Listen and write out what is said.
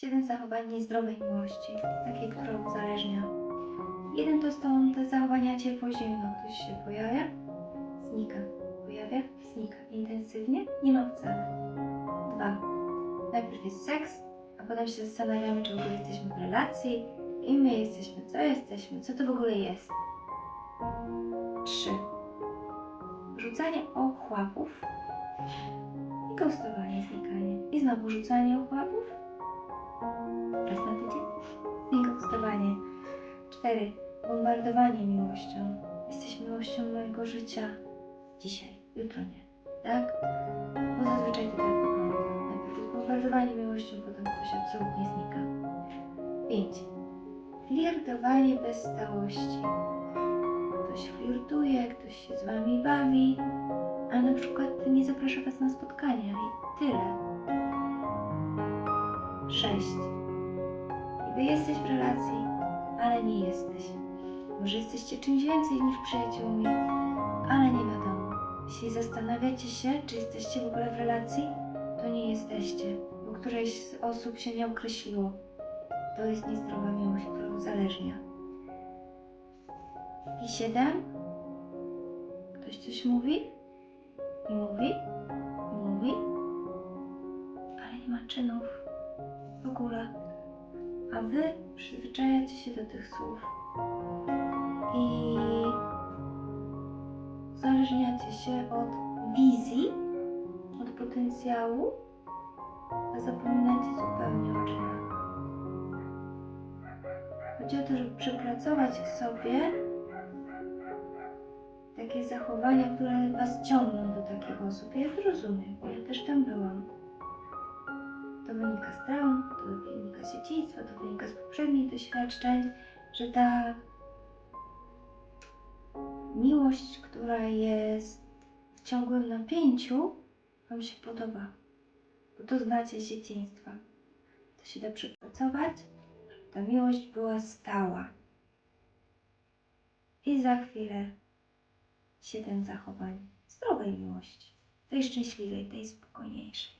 Siedem zachowań niezdrowej miłości, takiej, która uzależnia. Jeden to są te zachowania ciepło zimno. Ktoś się pojawia, znika. Pojawia, znika. Intensywnie, nie ma wcale. Dwa. Najpierw jest seks, a potem się zastanawiamy, czy w ogóle jesteśmy w relacji, kim my jesteśmy, co jesteśmy, co to w ogóle jest. Trzy. Rzucanie ochłapów i ghostowanie, znikanie. I znowu rzucanie ochłapów. Następny dzień? Jego wstawanie. 4. Bombardowanie miłością. Jesteś miłością mojego życia. Dzisiaj, jutro nie. Tak? Bo zazwyczaj to tak wygląda. Najpierw jest bombardowanie miłością, potem ktoś absolutnie znika. Pięć. Flirtowanie bez stałości. Ktoś flirtuje, ktoś się z wami bawi, a na przykład nie zaprasza was na spotkania i tyle. 6. Wy jesteś w relacji, ale nie jesteś. Może jesteście czymś więcej niż przyjaciółmi, ale nie wiadomo. Jeśli zastanawiacie się, czy jesteście w ogóle w relacji, to nie jesteście, bo któreś z osób się nie określiło. To jest niezdrowa miłość, która uzależnia. I siedem? Ktoś coś mówi? I mówi? I mówi? Ale nie ma czynów. W ogóle. A wy przyzwyczajacie się do tych słów. I uzależniacie się od wizji, od potencjału, a zapominacie zupełnie o czynach. Chodzi o to, żeby przepracować w sobie takie zachowania, które was ciągną do takich osób. Ja to rozumiem, ja też tam byłam. To wynika z traum, to z dzieciństwa, to wynika z poprzednich doświadczeń, że ta miłość, która jest w ciągłym napięciu, wam się podoba. Bo to znacie z dzieciństwa. To się da przepracować, żeby ta miłość była stała. I za chwilę siedem zachowań zdrowej miłości, tej szczęśliwej, tej spokojniejszej.